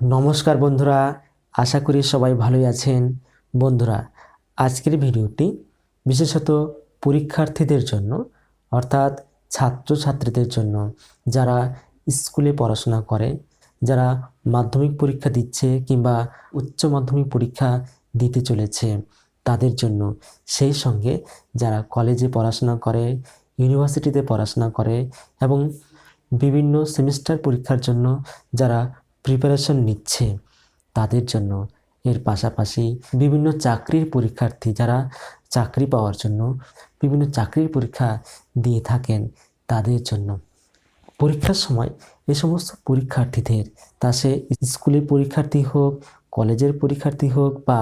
নমস্কার বন্ধুরা, আশা করি সবাই ভালোই আছেন। বন্ধুরা, আজকের ভিডিওটি বিশেষত পরীক্ষার্থীদের জন্য, অর্থাৎ ছাত্রছাত্রীদের জন্য, যারা স্কুলে পড়াশোনা করে, যারা মাধ্যমিক পরীক্ষা দিচ্ছে কিংবা উচ্চ মাধ্যমিক পরীক্ষা দিতে চলেছে, তাদের জন্য সেই সঙ্গে যারা কলেজে পড়াশোনা করে, ইউনিভার্সিটিতে পড়াশোনা করে এবং বিভিন্ন সেমিস্টার পরীক্ষার জন্য যারা প্রিপারেশন নিচ্ছে তাদের জন্য। এর পাশাপাশি বিভিন্ন চাকরির পরীক্ষার্থী যারা চাকরি পাওয়ার জন্য বিভিন্ন চাকরির পরীক্ষা দিয়ে থাকেন তাদের জন্য। পরীক্ষার সময় এ সমস্ত পরীক্ষার্থীদের, তা সে স্কুলের পরীক্ষার্থী হোক, কলেজের পরীক্ষার্থী হোক বা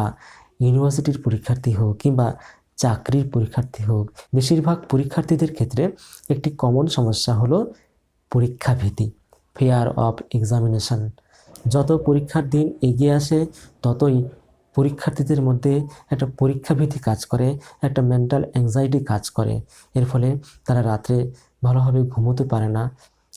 ইউনিভার্সিটির পরীক্ষার্থী হোক কিংবা চাকরির পরীক্ষার্থী হোক, বেশিরভাগ পরীক্ষার্থীদের ক্ষেত্রে একটি কমন সমস্যা হলো পরীক্ষা ভীতি ফেয়ার অফ এক্সামিনেশন যত পরীক্ষার দিন এগিয়ে আসে, ততই পরীক্ষার্থীদের মধ্যে একটা পরীক্ষা ভীতি কাজ করে, একটা মেন্টাল অ্যাংজাইটি কাজ করে। এর ফলে তারা রাত্রে ভালোভাবে ঘুমোতে পারে না,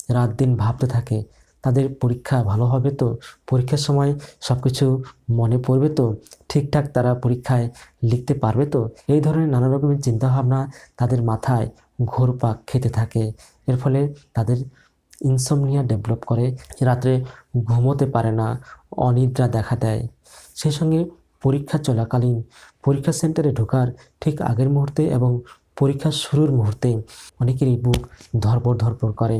রাত দিন ভাবতে থাকে, তাদের পরীক্ষা ভালো হবে তো? পরীক্ষার সময় সব কিছু মনে পড়বে তো? ঠিকঠাক তারা পরীক্ষায় লিখতে পারবে তো? এই ধরনের নানা রকমের চিন্তাভাবনা তাদের মাথায় ঘোরপাক খেতে থাকে। এর ফলে তাদের ইনসমনিয়া ডেভেলপ করে রাত্রে ঘুমোতে পারে না, অনিদ্রা দেখা দেয়। সেই সঙ্গে পরীক্ষা চলাকালীন, পরীক্ষা সেন্টারে ঢোকার ঠিক আগের মুহূর্তে এবং পরীক্ষা শুরুর মুহূর্তে অনেকেরই বুক ধরপড় ধরপড় করে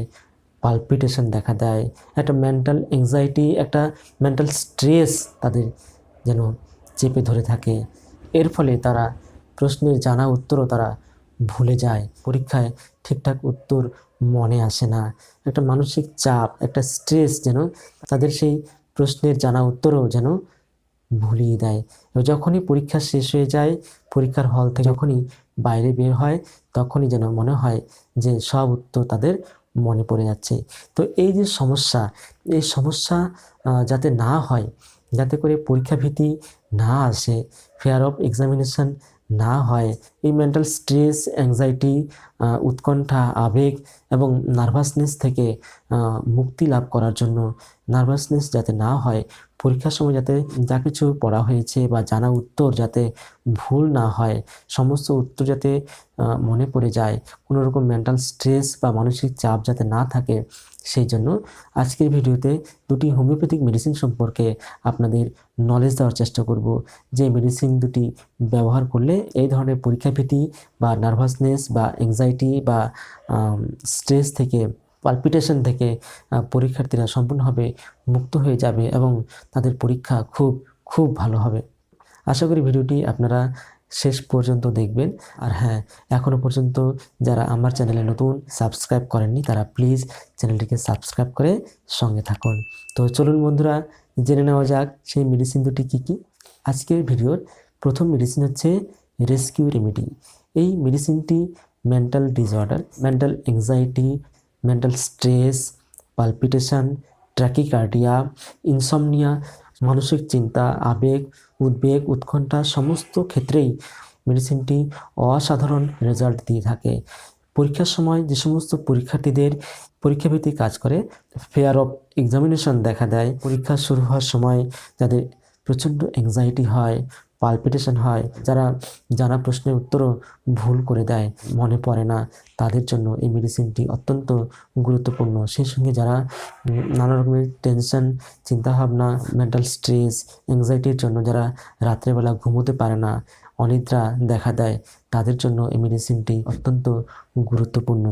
পালপিটেশন দেখা দেয়, একটা মেন্টাল অ্যাংজাইটি একটা মেন্টাল স্ট্রেস তাদের যেন চেপে ধরে থাকে। এর ফলে তারা প্রশ্নের জানা উত্তরও তারা ভুলে যায়। পরীক্ষায় ঠিকঠাক উত্তর মনে আসে না। একটা মানসিক চাপ, একটা স্ট্রেস যেন তাদের সেই প্রশ্নের জানা উত্তরও যেন ভুলিয়ে দেয়। যখনই পরীক্ষা শেষ হয়ে যায়, পরীক্ষার হল থেকে যখনই বাইরে বের হয়, তখনই যেন মনে হয় যে সব উত্তর তাদের মনে পড়ে যাচ্ছে। তো এই যে সমস্যা, এই সমস্যা যাতে না হয়, যাতে করে পরীক্ষা ভীতি না আসে ফেয়ার অফ এক্সামিনেশন না হয়। এই মেন্টাল স্ট্রেস অ্যাংজাইটি উৎকণ্ঠা, আবেগ এবং নার্ভাসনেস থেকে মুক্তি লাভ করার জন্য নার্ভাসনেস যাতে না হয় পরীক্ষার সময় যাতে যা কিছু পড়া হয়েছে বা জানা উত্তর যাতে ভুল না হয়, সমস্ত উত্তর যাতে মনে পড়ে যায়, কোনো রকম মেন্টাল স্ট্রেস বা মানসিক চাপ যাতে না থাকে, সেই জন্য আজকের ভিডিওতে দুটি হোমিওপ্যাথিক মেডিসিন সম্পর্কে আপনাদের নলেজ দেওয়ার চেষ্টা করব। যে মেডিসিন দুটি ব্যবহার করলে এই ধরনের পরীক্ষা ভীতি বা নার্ভাসনেস বা অ্যাংজাইটি বা স্ট্রেস থেকে পালপিটেশন থেকে পরীক্ষার্থীরা সম্পূর্ণভাবে মুক্ত হয়ে যাবে এবং তাদের পরীক্ষা খুব খুব ভালো হবে। আশা করি ভিডিওটি আপনারা শেষ পর্যন্ত দেখবেন। আর হ্যাঁ এখনও পর্যন্ত যারা আমার চ্যানেলে নতুন সাবস্ক্রাইব করেননি, তারা প্লিজ চ্যানেলটিকে সাবস্ক্রাইব করে সঙ্গে থাকুন। তো চলুন বন্ধুরা, জেনে নেওয়া যাক সেই মেডিসিন দুটি কী কী। আজকের ভিডিওর প্রথম মেডিসিন হচ্ছে রেস্কিউ রেমেডি এই মেডিসিনটি mental disorder mental anxiety mental stress palpitation tachycardia insomnia মানসিক চিন্তা, আবেগ, উদ্বেগ, উৎকণ্ঠা সমস্ত ক্ষেত্রেই মেডিসিনটি অসাধারণ রেজাল্ট দিয়ে থাকে। পরীক্ষার সময় যে সমস্ত পরীক্ষার্থীদের পরীক্ষাভিত্তিক কাজ করে ফেয়ার অফ এক্সামিনেশন দেখা দেয়। পরীক্ষা শুরু হওয়ার সময় যাদের প্রচণ্ড অ্যাংজাইটি হয় পালপিটেশন হয়, যারা জানা প্রশ্নের উত্তরও ভুল করে দেয়, মনে পড়ে না, তাদের জন্য এই মেডিসিনটি অত্যন্ত গুরুত্বপূর্ণ। সেই সঙ্গে যারা নানা রকমের টেনশন চিন্তাভাবনা মেন্টাল স্ট্রেস অ্যাংজাইটির জন্য যারা রাত্রেবেলা ঘুমোতে পারে না, অনিদ্রা দেখা দেয়, তাদের জন্য এই মেডিসিনটি অত্যন্ত গুরুত্বপূর্ণ।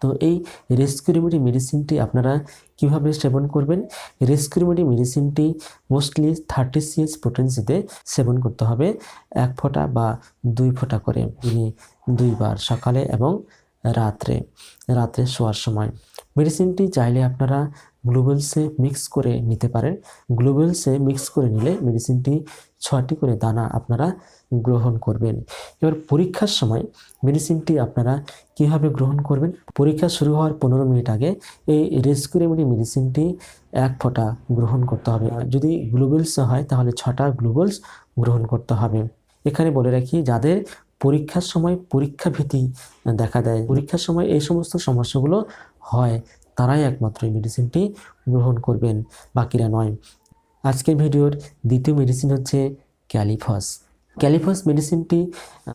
তো এই রেস্কিউ রেমেডি মেডিসিনটি আপনারা কীভাবে সেবন করবেন? রেস্কিউ রেমেডি মেডিসিনটি মোস্টলি থার্টি সিএস পোটেন্সিতে সেবন করতে হবে, এক ফোঁটা বা দুই ফোঁটা করে। দুইবার সকালে এবং রাত্রে রাত্রে শোয়ার সময়। মেডিসিনটি চাইলে আপনারা গ্লোবেলসে মিক্স করে নিতে পারেন। গ্লোবেলসে মিক্স করে নিলে মেডিসিনটি ছয়টি করে দানা আপনারা গ্রহণ করবেন। এবার পরীক্ষার সময় মেডিসিনটি আপনারা কীভাবে গ্রহণ করবেন? পরীক্ষা শুরু হওয়ার পনেরো মিনিট আগে এই রেস্কিউ রেমেডি মেডিসিনটি এক ফোঁটা গ্রহণ করতে হবে। যদি গ্লোবেলস হয় তাহলে ছটা গ্লোবেলস গ্রহণ করতে হবে। এখানে বলে রাখি, যাদের পরীক্ষার সময় পরীক্ষা ভীতি দেখা দেয়। পরীক্ষার সময় এই সমস্ত সমস্যাগুলো হয়। তারাই একমাত্র এই মেডিসিনটি গ্রহণ করবেন, বাকিরা নয়। আজকের ভিডিওর দ্বিতীয় মেডিসিন হচ্ছে ক্যালিফাস। ক্যালিফাস মেডিসিনটি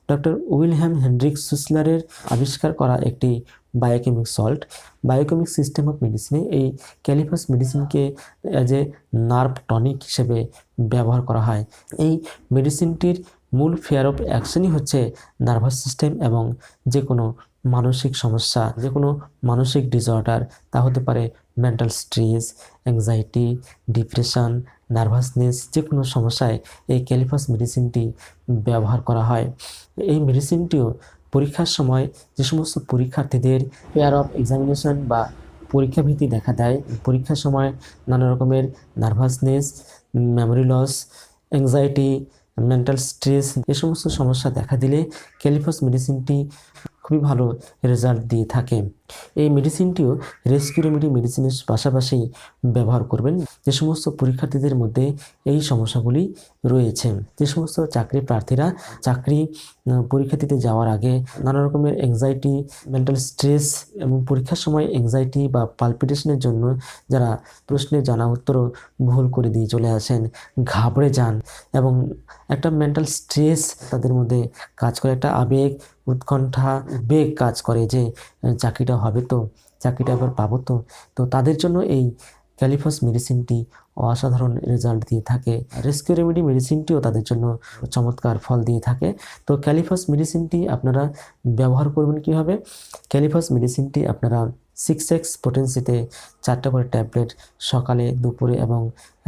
ডক্টর উইলহ্যাম হেনড্রিক সুসলারের আবিষ্কার করা একটি biochemic salt biochemic system of মেডিসিনে এই ক্যালিফাস মেডিসিনকে অ্যাজ এ নার্ভ টনিক হিসেবে ব্যবহার করা হয়। এই মেডিসিনটির মূল ফেয়ার অফ অ্যাকশনই হচ্ছে নার্ভাস সিস্টেম এবং যে কোনো মানসিক সমস্যা যে কোনো মানসিক ডিসঅর্ডার তা হতে পারে mental stress anxiety depression nervousness যে কোনো সমস্যায় এই ক্যালিফাস মেডিসিনটি ব্যবহার করা হয়। এই মেডিসিনটিও পরীক্ষার সময় যে সমস্ত পরীক্ষার্থীদের পেয়ার অফ এক্সামিনেশন বা পরীক্ষা ভীতি দেখা দেয়, পরীক্ষার সময় নানা রকমের nervousness memory loss anxiety mental stress এ সমস্ত সমস্যা দেখা দিলে ক্যালিফাস মেডিসিনটি খুবই ভালো রেজাল্ট দিয়ে থাকে। এই মেডিসিনটিও রেস্কিউ রেমেডি মেডিসিনের পাশাপাশি ব্যবহার করবেন। যে সমস্ত পরীক্ষার্থীদের মধ্যে এই সমস্যাগুলি রয়েছে যে সমস্ত চাকরি প্রার্থীরা চাকরি আহ, পরীক্ষা দিতে যাওয়ার আগে নানা রকমের অ্যাংজাইটি মেন্টাল স্ট্রেস এবং পরীক্ষার সময় অ্যাংজাইটি বা পালপিটেশনের জন্য যারা প্রশ্নের জানা উত্তর ভুল করে দিয়ে চলে আসেন ঘাবড়ে যান এবং একটা মেন্টাল স্ট্রেস তাদের মধ্যে কাজ করে। একটা আবেগ উৎকণ্ঠা বেগ কাজ করে যে চাকরিটা হবে তো, চাকরিটা আবার পাবো তো তো তাদের জন্য এই ক্যালিফাস মেডিসিনটি অসাধারণ রেজাল্ট দিয়ে থাকে। রেস্কিউ রেমেডি মেডিসিনটিও তাদের জন্য চমৎকার ফল দিয়ে থাকে। তো ক্যালিফাস মেডিসিনটি আপনারা ব্যবহার করবেন কীভাবে? ক্যালিফাস মেডিসিনটি আপনারা সিক্স এক্স পোটেন্সিতে চারটা করে ট্যাবলেট সকালে, দুপুরে এবং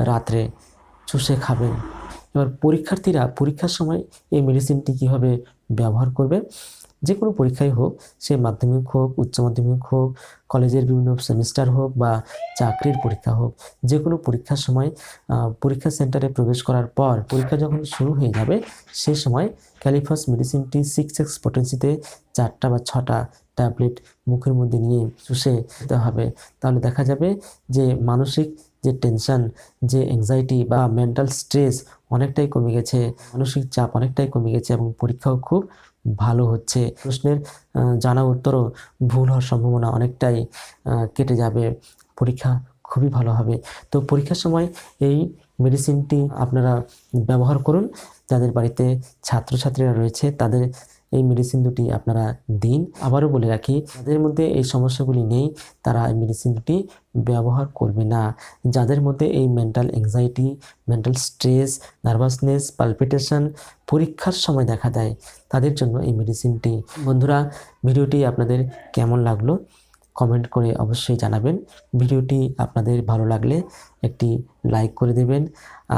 রাত্রে চুষে খাবেন। এবার পরীক্ষার্থীরা পরীক্ষার সময় এই মেডিসিনটি কীভাবে ব্যবহার করবে? যে কোনো পরীক্ষাই হোক, সে মাধ্যমিক হোক, উচ্চ মাধ্যমিক হোক, কলেজের বিভিন্ন সেমিস্টার হোক বা চাকরির পরীক্ষা হোক যে কোনো পরীক্ষার সময় পরীক্ষা সেন্টারে প্রবেশ করার পর পরীক্ষা যখন শুরু হয়ে যাবে, সে সময় ক্যালিফাস মেডিসিনটি সিক্স এক্স পটেন্সিতে চারটা বা ছটা ট্যাবলেট মুখের মধ্যে নিয়ে চুষে দিতে হবে। তাহলে দেখা যাবে যে মানসিক যে টেনশন, যে অ্যাংজাইটি বা মেন্টাল স্ট্রেস অনেকটাই কমে গেছে, মানসিক চাপ অনেকটাই কমে গেছে এবং পরীক্ষাও খুব ভালো হচ্ছে। প্রশ্নের জানা উত্তরও ভুল হওয়ার সম্ভাবনা অনেকটাই কেটে যাবে। পরীক্ষা খুবই ভালো হবে। তো পরীক্ষার সময় এই মেডিসিনটি আপনারা ব্যবহার করুন। যাদের বাড়িতে ছাত্রছাত্রীরা রয়েছে, তাদের এই মেডিসিন দুটি আপনারা দিন। আবারও বলে রাখি, যাদের মধ্যে এই সমস্যাগুলি নেই, তারা এই মেডিসিন দুটি ব্যবহার করবে না। যাদের মধ্যে এই mental anxiety mental stress nervousness palpitation পরীক্ষার সময় দেখা দেয়, তাদের জন্য এই মেডিসিনটি বন্ধুরা, ভিডিওটি আপনাদের কেমন লাগল? কমেন্ট করে অবশ্যই জানাবেন। ভিডিওটি আপনাদের ভালো লাগলে একটি লাইক করে দেবেন।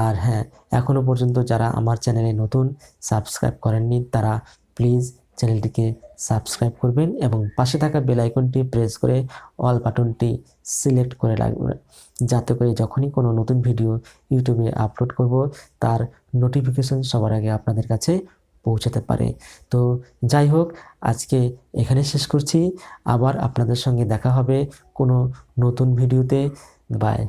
আর হ্যাঁ এখনও পর্যন্ত যারা আমার চ্যানেলে নতুন সাবস্ক্রাইব করেননি, তারা প্লিজ চ্যানেলটিকে সাবস্ক্রাইব করবেন এবং পাশে থাকা বেল আইকনটি প্রেস করে অল বাটনটি সিলেক্ট করে রাখবেন। যাতে করে যখনই কোনো নতুন ভিডিও ইউটিউবে আপলোড করব, তার নোটিফিকেশন সবার আগে আপনাদের কাছে পৌঁছাতে পারে। তো যাই হোক, আজকে এখানে শেষ করছি। আবার আপনাদের সঙ্গে দেখা হবে কোনো নতুন ভিডিওতে। বাই।